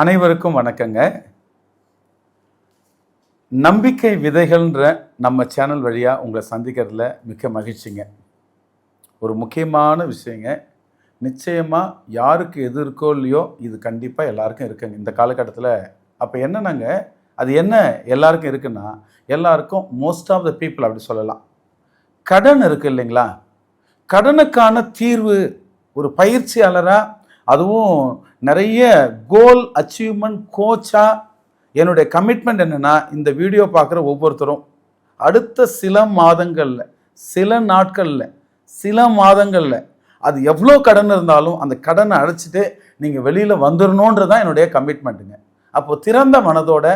அனைவருக்கும் வணக்கங்க. நம்பிக்கை விதைகள்ன்ற நம்ம சேனல் வழியாக உங்களை சந்திக்கிறதுல மிக்க மகிழ்ச்சிங்க. ஒரு முக்கியமான விஷயங்க. நிச்சயமாக யாருக்கு எது இருக்கோ இல்லையோ இது கண்டிப்பாக எல்லாருக்கும் இருக்குங்க. இந்த காலகட்டத்தில் அப்போ என்னென்னாங்க? அது என்ன எல்லாருக்கும் இருக்குன்னா எல்லாருக்கும் மோஸ்ட் ஆஃப் த பீப்புள் அப்படி சொல்லலாம். கடன் இருக்குது இல்லைங்களா? கடனுக்கான தீர்வு ஒரு பயிற்சியாளராக அதுவும் நிறைய கோல் அச்சீவ்மெண்ட் கோச்சாக என்னுடைய கமிட்மெண்ட் என்னென்னா இந்த வீடியோ பார்க்குற ஒவ்வொருத்தரும் அடுத்த சில மாதங்களில் சில நாட்களில் சில மாதங்களில் அது எவ்வளோ கடன் இருந்தாலும் அந்த கடனை அடைச்சிட்டு நீங்கள் வெளியில் வந்துடணுன்றது தான் என்னுடைய கமிட்மெண்ட்டுங்க அப்போது திறந்த மனதோட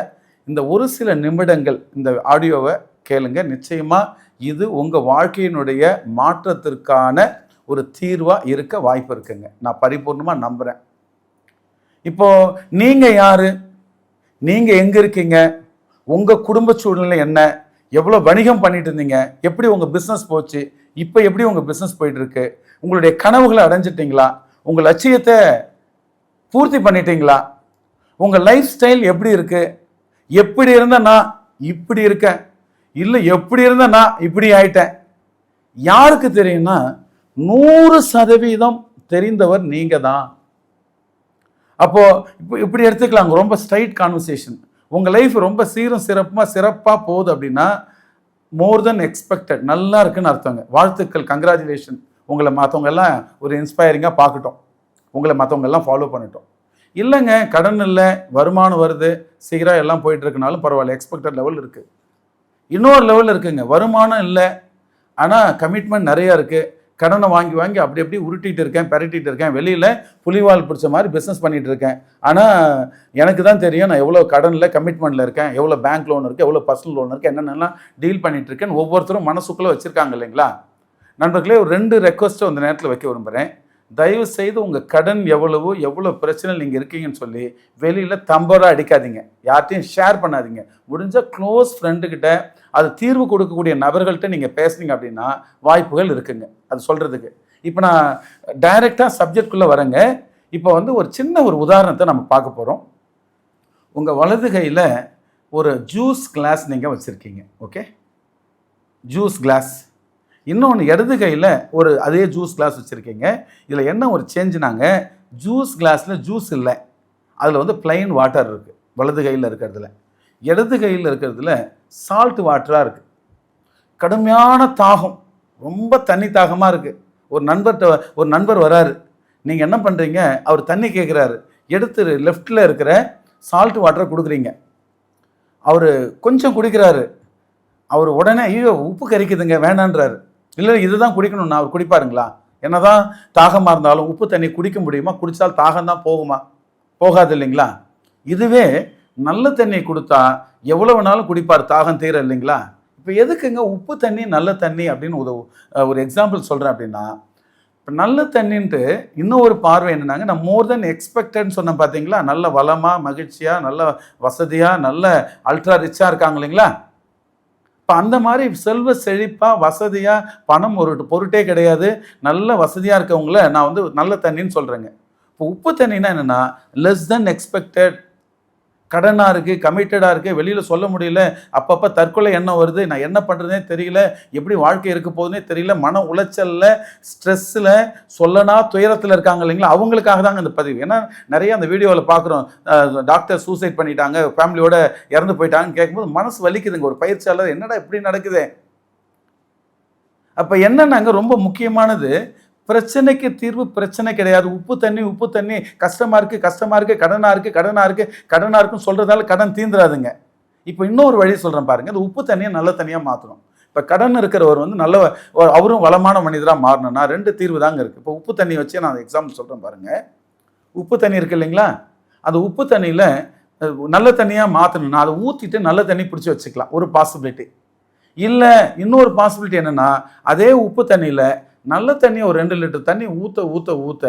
இந்த ஒரு சில நிமிடங்கள் இந்த ஆடியோவை கேளுங்க. நிச்சயமாக இது உங்கள் வாழ்க்கையினுடைய மாற்றத்திற்கான ஒரு தீர்வாக இருக்க வாய்ப்பு இருக்குங்க. நான் பரிபூர்ணமாக நம்புகிறேன் இப்போது நீங்கள் யார்? நீங்கள் எங்கே இருக்கீங்க? உங்கள் குடும்ப சூழ்நிலை என்ன? எவ்வளோ வணிகம் பண்ணிட்டு இருந்தீங்க? எப்படி உங்கள் பிஸ்னஸ் போச்சு? இப்போ எப்படி உங்கள் பிஸ்னஸ் போயிட்டுருக்கு உங்களுடைய கனவுகளை அடைஞ்சிட்டிங்களா? உங்கள் லட்சியத்தை பூர்த்தி பண்ணிட்டீங்களா? உங்கள் லைஃப் ஸ்டைல் எப்படி இருக்குது எப்படி இருந்தால் நான் இப்படி இருக்கேன்? இல்லை எப்படி இருந்தால் நான் இப்படி ஆயிட்டேன்? யாருக்கு தெரியும்னா நூறு சதவீதம் தெரிந்தவர் நீங்கள் தான் அப்போ இப்போ இப்படி எடுத்துக்கலாங்க. ரொம்ப ஸ்ட்ரைட் கான்வர்சேஷன் உங்கள் லைஃப் ரொம்ப சீரும் சிறப்புமாக சிறப்பாக போகுது அப்படின்னா மோர் தென் எக்ஸ்பெக்டட் நல்லா இருக்குன்னு அர்த்தங்க. வாழ்த்துக்கள் கங்க்ராச்சுலேஷன் உங்களை மற்றவங்க எல்லாம் ஒரு இன்ஸ்பைரிங்காக பார்க்கட்டும். உங்களை மற்றவங்க எல்லாம் ஃபாலோ பண்ணட்டும். இல்லைங்க கடன் இல்லை வருமானம் வருது சீக்கிரம் எல்லாம் போயிட்டுருக்குனாலும் பரவாயில்ல. எக்ஸ்பெக்டட் லெவல் இருக்குது இன்னொரு லெவல் இருக்குங்க. வருமானம் இல்லை ஆனால் கமிட்மெண்ட் நிறையா இருக்குது கடனை வாங்கி வாங்கி அப்படி அப்படி உருட்டிகிட்டு இருக்கேன் பெரட்டிட்டு இருக்கேன். வெளியில் புலிவால் பிடிச்ச மாதிரி பிஸ்னஸ் பண்ணிகிட்டு இருக்கேன். ஆனால் எனக்கு தான் தெரியும் நான் எவ்வளோ கடனில் கமிட்மெண்ட்டில் இருக்கேன் எவ்வளோ பேங்க் லோன் இருக்குது எவ்வளோ பர்சனல் லோன் இருக்குது என்னென்னலாம் டீல் பண்ணிட்டு இருக்கேன்னு ஒவ்வொருத்தரும் மனசுக்குள்ளே வச்சுருக்காங்க இல்லைங்களா? நண்பர்களே ஒரு ரெண்டு ரெக்வஸ்ட்டை அந்த நேரத்தில் வைக்க விரும்புகிறேன் தயவு செய்து உங்கள் கடன் எவ்வளவோ எவ்வளோ பிரச்சனை நீங்கள் இருக்கீங்கன்னு சொல்லி வெளியில் தம்பராக அடிக்காதீங்க. யார்ட்டையும் ஷேர் பண்ணாதீங்க. முடிஞ்ச க்ளோஸ் ஃப்ரெண்டுக்கிட்ட அது தீர்வு கொடுக்கக்கூடிய நபர்கள்ட்ட நீங்கள் பேசுனீங்க அப்படின்னா வாய்ப்புகள் இருக்குங்க. அது சொல்கிறதுக்கு இப்போ நான் டைரெக்டாக சப்ஜெக்ட்குள்ளே வரேங்க. இப்போ வந்து ஒரு சின்ன ஒரு உதாரணத்தை நம்ம பார்க்க போகிறோம் உங்கள் வலது கையில் ஒரு ஜூஸ் கிளாஸ் நீங்கள் வச்சுருக்கீங்க. ஓகே ஜூஸ் கிளாஸ் இன்னொன்று இடது கையில் ஒரு அதே ஜூஸ் கிளாஸ் வச்சுருக்கீங்க. இதில் என்ன ஒரு சேஞ்சுனாங்க ஜூஸ் கிளாஸில் ஜூஸ் இல்லை. அதில் வந்து plain வாட்டர் இருக்குது வலது கையில் இருக்கிறதுல. இடது கையில் இருக்கிறதுல சால்ட் வாட்டராக இருக்குது கடுமையான தாகம். ரொம்ப தண்ணி தாகமாக இருக்குது ஒரு நண்பர்கிட்ட ஒரு நண்பர் வராரு. நீங்கள் என்ன பண்ணுறீங்க அவர் தண்ணி கேட்குறாரு எடுத்து லெஃப்ட்டில் இருக்கிற சால்ட் வாட்டரை கொடுக்குறீங்க. அவர் கொஞ்சம் குடிக்கிறாரு. அவர் உடனே ஐயோ உப்பு கரிக்குதுங்க வேணான்றாரு. இல்லை இதுதான் குடிக்கணும்னா அவர் குடிப்பாருங்களா? என்னதான் தாகமாக இருந்தாலும் உப்பு தண்ணி குடிக்க முடியுமா? குடித்தால் தாகம் தான் போகுமா? போகாது இல்லைங்களா? இதுவே நல்ல தண்ணி கொடுத்தா எவ்வளோ வேணாலும் குடிப்பார் தாகம் தீர இல்லைங்களா? இப்போ எதுக்குங்க உப்பு தண்ணி நல்ல தண்ணி அப்படின்னு உதவு ஒரு எக்ஸாம்பிள் சொல்கிறேன் அப்படின்னா இப்போ நல்ல தண்ணின்ட்டு இன்னும் ஒரு பார்வை என்னன்னாங்க நான் மோர் தென் எக்ஸ்பெக்டட்னு சொன்னேன் பார்த்தீங்களா நல்ல வளமாக மகிழ்ச்சியாக நல்ல வசதியாக நல்ல அல்ட்ரா ரிச்சாக இருக்காங்க இல்லைங்களா? இப்போ அந்த மாதிரி செல்வ செழிப்பாக வசதியாக பணம் ஒரு பொருட்டே கிடையாது. நல்ல வசதியாக இருக்கவங்கள நான் வந்து நல்ல தண்ணின்னு சொல்கிறேங்க இப்போ உப்பு தண்ணினா என்னென்னா லெஸ் தென் எக்ஸ்பெக்டட் கடனாக இருக்குது கமிட்டடாக இருக்குது வெளியில் சொல்ல முடியல அப்பப்போ தற்கொலை எண்ணம் வருது. நான் என்ன பண்ணுறதுனே தெரியல. எப்படி வாழ்க்கை இருக்க போகுதுனே தெரியல. மன உளைச்சலில் ஸ்ட்ரெஸ்ஸில் சொல்லனா துயரத்தில் இருக்காங்க இல்லைங்களா? அவங்களுக்காக தாங்க இந்த பதிவு. ஏன்னா நிறைய அந்த வீடியோவில் பார்க்குறோம் டாக்டர் சூசைட் பண்ணிட்டாங்க ஃபேமிலியோட இறந்து போயிட்டாங்கன்னு கேட்கும்போது மனசு வலிக்குதுங்க. ஒரு பயிற்சியாளர் என்னடா இப்படி நடக்குது? அப்போ என்னன்னாங்க ரொம்ப முக்கியமானது பிரச்சனைக்கு தீர்வு பிரச்சனை கிடையாது. உப்பு தண்ணி உப்பு தண்ணி. கஷ்டமாக இருக்குது கஷ்டமாக இருக்குது கடனாக இருக்குது கடனாக இருக்குது கடனாக இருக்குன்னு சொல்கிறதால கடன் தீந்துடாதுங்க இப்போ இன்னொரு வழி சொல்கிறேன் பாருங்கள் இந்த உப்பு தண்ணியை நல்ல தண்ணியாக மாற்றணும் இப்போ கடன் இருக்கிறவர் வந்து நல்ல அவரும் வளமான மனிதராக மாறணும்னா ரெண்டு தீர்வு தாங்க இருக்குது இப்போ உப்பு தண்ணி வச்சு நான் எக்ஸாம்பிள் சொல்கிறேன் பாருங்கள் உப்பு தண்ணி இருக்கு இல்லைங்களா? அந்த உப்பு தண்ணியில் நல்ல தண்ணியாக மாற்றணும்னா அதை ஊற்றிட்டு நல்ல தண்ணி பிடிச்சி வச்சுக்கலாம். ஒரு பாசிபிலிட்டி இல்லை இன்னொரு பாசிபிலிட்டி என்னென்னா அதே உப்பு தண்ணியில் நல்ல தண்ணியை ஒரு ரெண்டு லிட்டர் தண்ணி ஊற்ற ஊற்ற ஊற்ற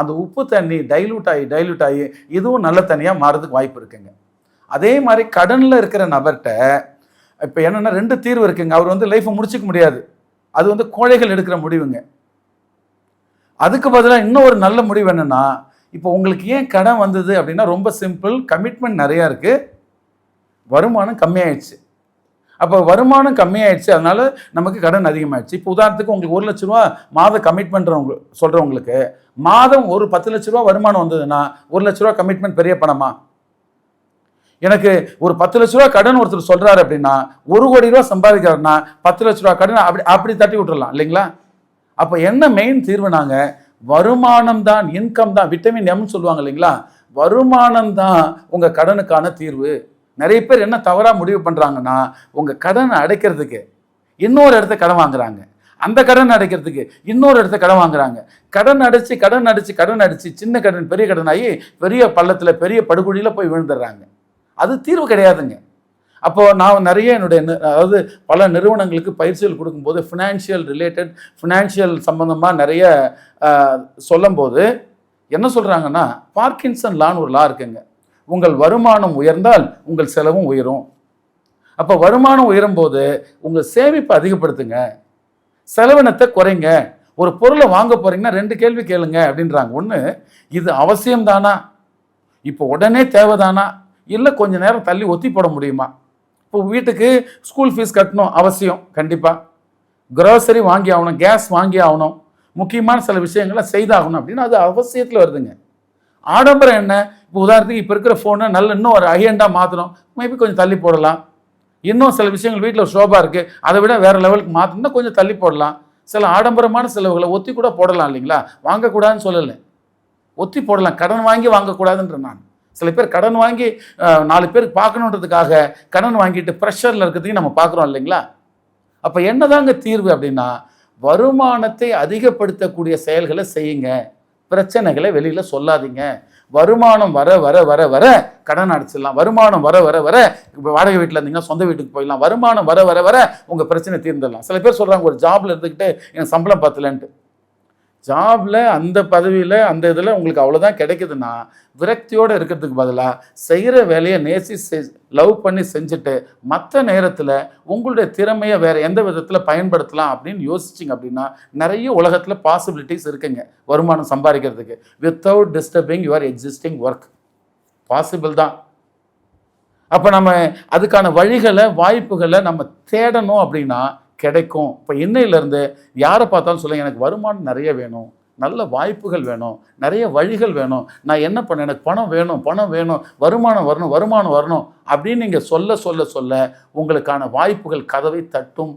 அந்த உப்பு தண்ணி டைலூட் ஆகி டைலூட் ஆகி இதுவும் நல்ல தண்ணியாக மாறதுக்கு வாய்ப்பு இருக்குங்க. அதே மாதிரி கடனில் இருக்கிற நபர்கிட்ட இப்போ என்னென்னா ரெண்டு தீர்வு இருக்குங்க. அவர் வந்து லைஃப்பை முடிச்சுக்க முடியாது. அது வந்து கோழைகள் எடுக்கிற முடிவுங்க. அதுக்கு பதிலாக இன்னும் ஒரு நல்ல முடிவு என்னென்னா இப்போ உங்களுக்கு ஏன் கடன் வந்தது அப்படின்னா ரொம்ப சிம்பிள் கமிட்மெண்ட் நிறையா இருக்குது வருமானம் கம்மியாயிடுச்சு. அப்போ வருமானம் கம்மியாயிடுச்சு அதனால நமக்கு கடன் அதிகமாயிடுச்சு. இப்போ உதாரணத்துக்கு உங்களுக்கு ஒரு லட்ச ரூபா மாத கமிட்மெண்ட்றவங்க சொல்கிறவங்களுக்கு மாதம் ஒரு பத்து லட்ச ரூபா வருமானம் வந்ததுன்னா ஒரு லட்ச ரூபா கமிட்மெண்ட் பெரிய பணமா? எனக்கு ஒரு பத்து லட்ச ரூபா கடன் ஒருத்தர் சொல்கிறாரு அப்படின்னா ஒரு கோடி ரூபா சம்பாதிக்கிறாருன்னா பத்து லட்ச ரூபா கடன் அப்படி அப்படி தட்டி விட்டுறலாம் இல்லைங்களா? அப்போ என்ன மெயின் தீர்வு நாங்கள் வருமானம் தான் இன்கம் தான் விட்டமின் எம்னு சொல்லுவாங்க இல்லைங்களா? வருமானம் தான் உங்கள் கடனுக்கான தீர்வு. நிறைய பேர் என்ன தவறாக முடிவு பண்ணுறாங்கன்னா உங்கள் கடனை அடைக்கிறதுக்கு இன்னொரு இடத்த கடன் வாங்குறாங்க. அந்த கடன் அடைக்கிறதுக்கு இன்னொரு இடத்த கடன் வாங்குறாங்க. கடன் அடைச்சு கடன் அடித்து கடன் அடித்து சின்ன கடன் பெரிய கடன் ஆகி பெரிய பள்ளத்தில் பெரிய படுகொழியில் போய் விழுந்துடுறாங்க. அது தீர்வு கிடையாதுங்க. அப்போது நான் நிறைய என்னுடைய அதாவது பல நிறுவனங்களுக்கு பயிற்சிகள் கொடுக்கும்போது ஃபினான்ஷியல் ரிலேட்டட் ஃபினான்ஷியல் சம்மந்தமாக நிறைய சொல்லும்போது என்ன சொல்கிறாங்கன்னா பார்க்கின்சன் லான்னு ஒரு லா இருக்குங்க. உங்கள் வருமானம் உயர்ந்தால் உங்கள் செலவும் உயரும். அப்போ வருமானம் உயரும் போது உங்கள் சேமிப்பை அதிகப்படுத்துங்க. செலவினத்தை குறைங்க. ஒரு பொருளை வாங்க போகிறீங்கன்னா ரெண்டு கேள்வி கேளுங்க அப்படின்றாங்க. ஒன்று இது அவசியம்தானா? இப்போ உடனே தேவைதானா? இல்லை கொஞ்ச நேரம் தள்ளி ஒத்தி போட முடியுமா? இப்போ வீட்டுக்கு ஸ்கூல் ஃபீஸ் கட்டணும் அவசியம் கண்டிப்பாக grocery வாங்கி ஆகணும் கேஸ் வாங்கி ஆகணும். முக்கியமான சில விஷயங்களை செய்தாகணும் அப்படின்னு அது அவசியத்தில் வருதுங்க. ஆடம்பரம் என்ன? இப்போ உதாரணத்துக்கு இப்போ இருக்கிற ஃபோனை நல்ல இன்னும் ஒரு ஹையண்டாக மாற்றணும் மேபி கொஞ்சம் தள்ளி போடலாம். இன்னும் சில விஷயங்கள் வீட்டில் ஒரு ஷோபா இருக்குது அதை விட வேறு லெவலுக்கு மாற்றணும்னா கொஞ்சம் தள்ளி போடலாம். சில ஆடம்பரமான செலவுகளை ஒத்தி கூட போடலாம் இல்லைங்களா? வாங்கக்கூடாதுன்னு சொல்லலை. ஒத்தி போடலாம். கடன் வாங்கி வாங்கக்கூடாதுன்ற நான். சில பேர் கடன் வாங்கி நாலு பேருக்கு பார்க்கணுன்றதுக்காக கடன் வாங்கிட்டு ப்ரெஷரில் இருக்கிறதையும் நம்ம பார்க்குறோம் இல்லைங்களா? அப்போ என்னதாங்க தீர்வு அப்படின்னா வருமானத்தை அதிகப்படுத்தக்கூடிய செயல்களை செய்யுங்க. பிரச்சனைகளை வெளியில் சொல்லாதீங்க. வருமானம் வர வர வர வர கடன் அடிச்சிடலாம். வருமானம் வர வர வர இப்போ வாடகை வீட்டில் இருந்தீங்கன்னா சொந்த வீட்டுக்கு போயிடலாம். வருமானம் வர வர வர உங்கள் பிரச்சனை தீர்ந்துடலாம். சில பேர் சொல்கிறாங்க ஒரு ஜாப்ல இருந்துக்கிட்டு எனக்கு சம்பளம் பத்தலன்ட்டு. ஜாப்ல அந்த பதவியில் அந்த இதில் உங்களுக்கு அவ்வளோதான் கிடைக்குதுன்னா விரக்தியோடு இருக்கிறதுக்கு பதிலாக செய்கிற வேலையை நேசி லவ் பண்ணி செஞ்சுட்டு மற்ற நேரத்தில் உங்களுடைய திறமையை வேறு எந்த விதத்தில் பயன்படுத்தலாம் அப்படின்னு யோசிச்சிங்க அப்படின்னா நிறைய உலகத்தில் பாசிபிலிட்டிஸ் இருக்குங்க. வருமானம் சம்பாதிக்கிறதுக்கு. Without disturbing your existing work possible தான். அப்போ நம்ம அதுக்கான வழிகளை வாய்ப்புகளை நம்ம தேடணும் அப்படின்னா கிடைக்கும். இப்போ இன்னையிலேருந்து யாரை பார்த்தாலும் சொல்லுங்க எனக்கு வருமானம் நிறைய வேணும் நல்ல வாய்ப்புகள் வேணும் நிறைய வழிகள் வேணும் நான் என்ன பண்ண எனக்கு பணம் வேணும் பணம் வேணும் வருமானம் வரணும் வருமானம் வரணும் அப்படின்னு நீங்கள் சொல்ல சொல்ல சொல்ல உங்களுக்கான வாய்ப்புகள் கதவை தட்டும்.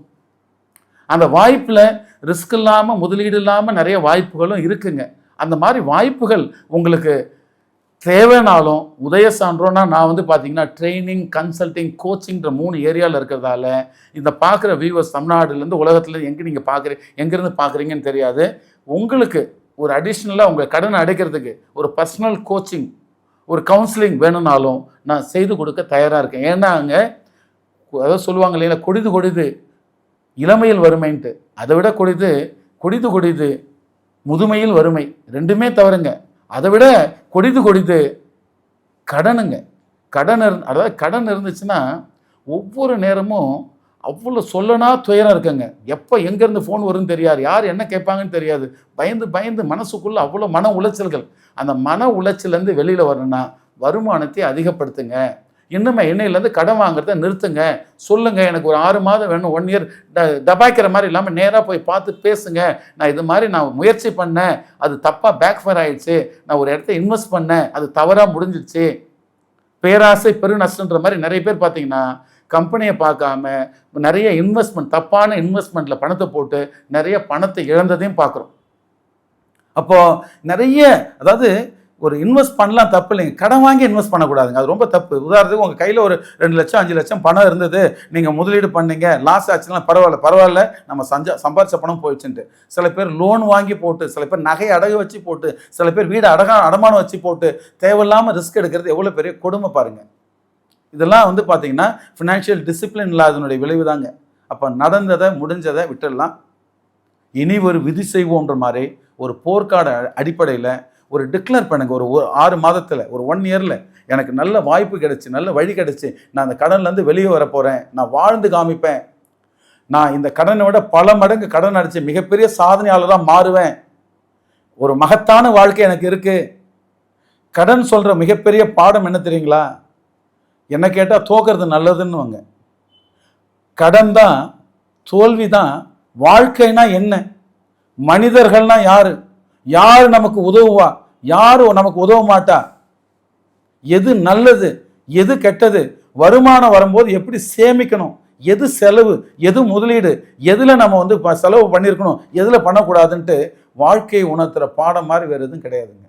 அந்த வாய்ப்பில் ரிஸ்க் இல்லாமல் முதலீடு இல்லாமல் நிறைய வாய்ப்புகளும் இருக்குங்க. அந்த மாதிரி வாய்ப்புகள் உங்களுக்கு தேவைனாலும் உதய சான்றோன்னா நான் வந்து பார்த்தீங்கன்னா ட்ரைனிங் கன்சல்டிங் கோச்சிங்கிற மூணு ஏரியாவில் இருக்கிறதால இந்த பார்க்குற வியூவர்ஸ் தமிழ்நாடுலேருந்து உலகத்தில் எங்கே நீங்கள் பார்க்குற எங்கேருந்து பார்க்குறீங்கன்னு தெரியாது. உங்களுக்கு ஒரு அடிஷ்னலாக உங்கள் கடனை அடைக்கிறதுக்கு ஒரு பர்சனல் கோச்சிங் ஒரு கவுன்சிலிங் வேணும்னாலும் நான் செய்து கொடுக்க தயாராக இருக்கேன். ஏன்னா அங்கே அதாவது சொல்லுவாங்க இல்லைங்களா கொடிது கொடிது இளமையில் வறுமைன்ட்டு. அதை விட கொடிது கொடிது கொடிது முதுமையில் வறுமை. ரெண்டுமே தவறுங்க. அதை விட கொடிது கொடிது கடனுங்க. கடன் இரு அதாவது கடன் இருந்துச்சுன்னா ஒவ்வொரு நேரமும் அவ்வளோ சொல்லனா துயரம் இருக்குங்க. எப்போ எங்கேருந்து ஃபோன் வரும்னு தெரியாது. யார் என்ன கேட்பாங்கன்னு தெரியாது. பயந்து பயந்து மனசுக்குள்ளே அவ்வளோ மன உளைச்சல்கள். அந்த மன உளைச்சலேருந்து வெளியில் வரணும்னா வருமானத்தை அதிகப்படுத்துங்க. இன்னுமே எண்ணெயிலேருந்து கடன் வாங்குறத நிறுத்துங்க. சொல்லுங்கள் எனக்கு ஒரு ஆறு மாதம் வேணும் ஒன் இயர் டபாய்க்கிற மாதிரி இல்லாமல் நேராக போய் பார்த்து பேசுங்க. நான் இது மாதிரி நான் முயற்சி பண்ணேன். அது தப்பாக பேக்ஃபயர் ஆயிடுச்சு. நான் ஒரு இடத்த இன்வெஸ்ட் பண்ணேன். அது தவறாக முடிஞ்சிடுச்சு. பேராசை பெரு நஷ்டன்ற மாதிரி நிறைய பேர் பார்த்தீங்கன்னா கம்பெனியை பார்க்காம நிறைய இன்வெஸ்ட்மெண்ட் தப்பான இன்வெஸ்ட்மெண்ட்டில் பணத்தை போட்டு நிறைய பணத்தை இழந்ததையும் பார்க்குறோம். அப்போது நிறைய அதாவது ஒரு இன்வெஸ்ட் பண்ணலாம் தப்பு இல்லைங்க. கடன் வாங்கி இன்வெஸ்ட் பண்ணக்கூடாதுங்க. அது ரொம்ப தப்பு. உதாரணத்துக்கு உங்கள் கையில் ஒரு ரெண்டு லட்சம் அஞ்சு லட்சம் பணம் இருந்தது. நீங்கள் முதலீடு பண்ணீங்க. லாஸ் ஆச்சுன்னா பரவாயில்ல பரவாயில்ல. நம்ம சஞ்சா சம்பாரிச்ச பணம் போயிடுச்சுன்ட்டு. சில பேர் லோன் வாங்கி போட்டு சில பேர் நகை அடகு வச்சு போட்டு சில பேர் வீடு அடகா அடமானம் வச்சு போட்டு தேவையில்லாமல் ரிஸ்க் எடுக்கிறது எவ்வளோ பெரிய கொடுமை பாருங்கள் இதெல்லாம் வந்து பார்த்தீங்கன்னா ஃபினான்ஷியல் டிசிப்ளின் இல்லாதனுடைய விளைவு தாங்க. அப்போ நடந்ததை முடிஞ்சதை விட்டுடலாம். இனி ஒரு விதி செய்வோன்ற மாதிரி ஒரு போர்க்காட அடிப்படையில் ஒரு டிக்ளேர் பண்ணுங்க ஒரு ஒரு ஆறு மாதத்தில் ஒரு ஒன் இயரில் எனக்கு நல்ல வாய்ப்பு கிடைச்சி நல்ல வழி கிடைச்சி நான் அந்த கடன்லேருந்து வெளியே வர போகிறேன் நான் வாழ்ந்து காமிப்பேன். நான் இந்த கடனை விட பல மடங்கு கடன் அடித்து மிகப்பெரிய சாதனையாளராக மாறுவேன். ஒரு மகத்தான வாழ்க்கை எனக்கு இருக்குது கடன் சொல்கிற மிகப்பெரிய பாடம் என்ன தெரியுங்களா? என்ன கேட்டால் தோக்கிறது நல்லதுன்னுவாங்க. கடன் தான் தோல்வி தான் வாழ்க்கைனா என்ன? மனிதர்கள்னா யாரு? யார் நமக்கு உதவுவா? யார் நமக்கு உதவ மாட்டா? எது நல்லது? எது கெட்டது? வருமானம் வரும்போது எப்படி சேமிக்கணும்? எது செலவு? எது முதலீடு? எதில் நம்ம வந்து ப- செலவு பண்ணியிருக்கணும் எதில் பண்ணக்கூடாதுன்ட்டு வாழ்க்கையை உணர்த்துற பாடம் மாதிரி வேறு எதுவும் கிடையாதுங்க.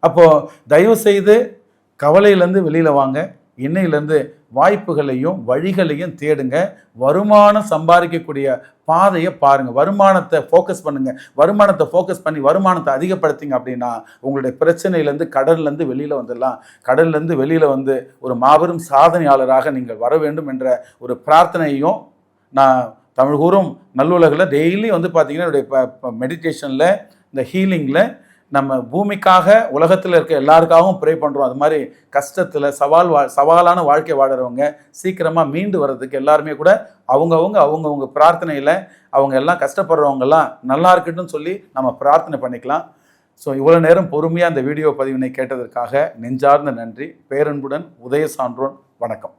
அப்போது தயவு செய்து கவலையிலேருந்து வெளியில் வாங்க. இன்னையிலேருந்து வாய்ப்புகளையும் வழிகளையும் தேடுங்க. வருமானம் சம்பாதிக்கக்கூடிய பாதையை பாருங்க. வருமானத்தை ஃபோக்கஸ் பண்ணுங்க. வருமானத்தை ஃபோக்கஸ் பண்ணி வருமானத்தை அதிகப்படுத்திங்க அப்படின்னா உங்களுடைய பிரச்சனையிலேருந்து கடல்லேருந்து வெளியில் வந்துடலாம். கடல்லேருந்து வெளியில் வந்து ஒரு மாபெரும் சாதனையாளராக நீங்கள் வர வேண்டும் என்ற ஒரு பிரார்த்தனையும் நான் தமிழ் கூறும் நல்லுலகில் டெய்லி வந்து பார்த்தீங்கன்னா என்னுடைய மெடிடேஷனில் இந்த ஹீலிங்கில் நம்ம பூமிக்காக உலகத்தில் இருக்க எல்லாருக்காகவும் ப்ரே பண்ணுறோம் அது மாதிரி கஷ்டத்தில் சவால் வா சவாலான வாழ்க்கை வாடுறவங்க சீக்கிரமாக மீண்டு வர்றதுக்கு எல்லாருமே கூட அவங்கவுங்க அவங்கவுங்க பிரார்த்தனையில் அவங்க எல்லாம் கஷ்டப்படுறவங்கெல்லாம் நல்லா இருக்கட்டும்னு சொல்லி நம்ம பிரார்த்தனை பண்ணிக்கலாம். ஸோ இவ்வளோ நேரம் பொறுமையாக அந்த வீடியோ பதிவினை கேட்டதற்காக நெஞ்சார்ந்த நன்றி. பேரன்புடன் உதய சான்றோன் வணக்கம்.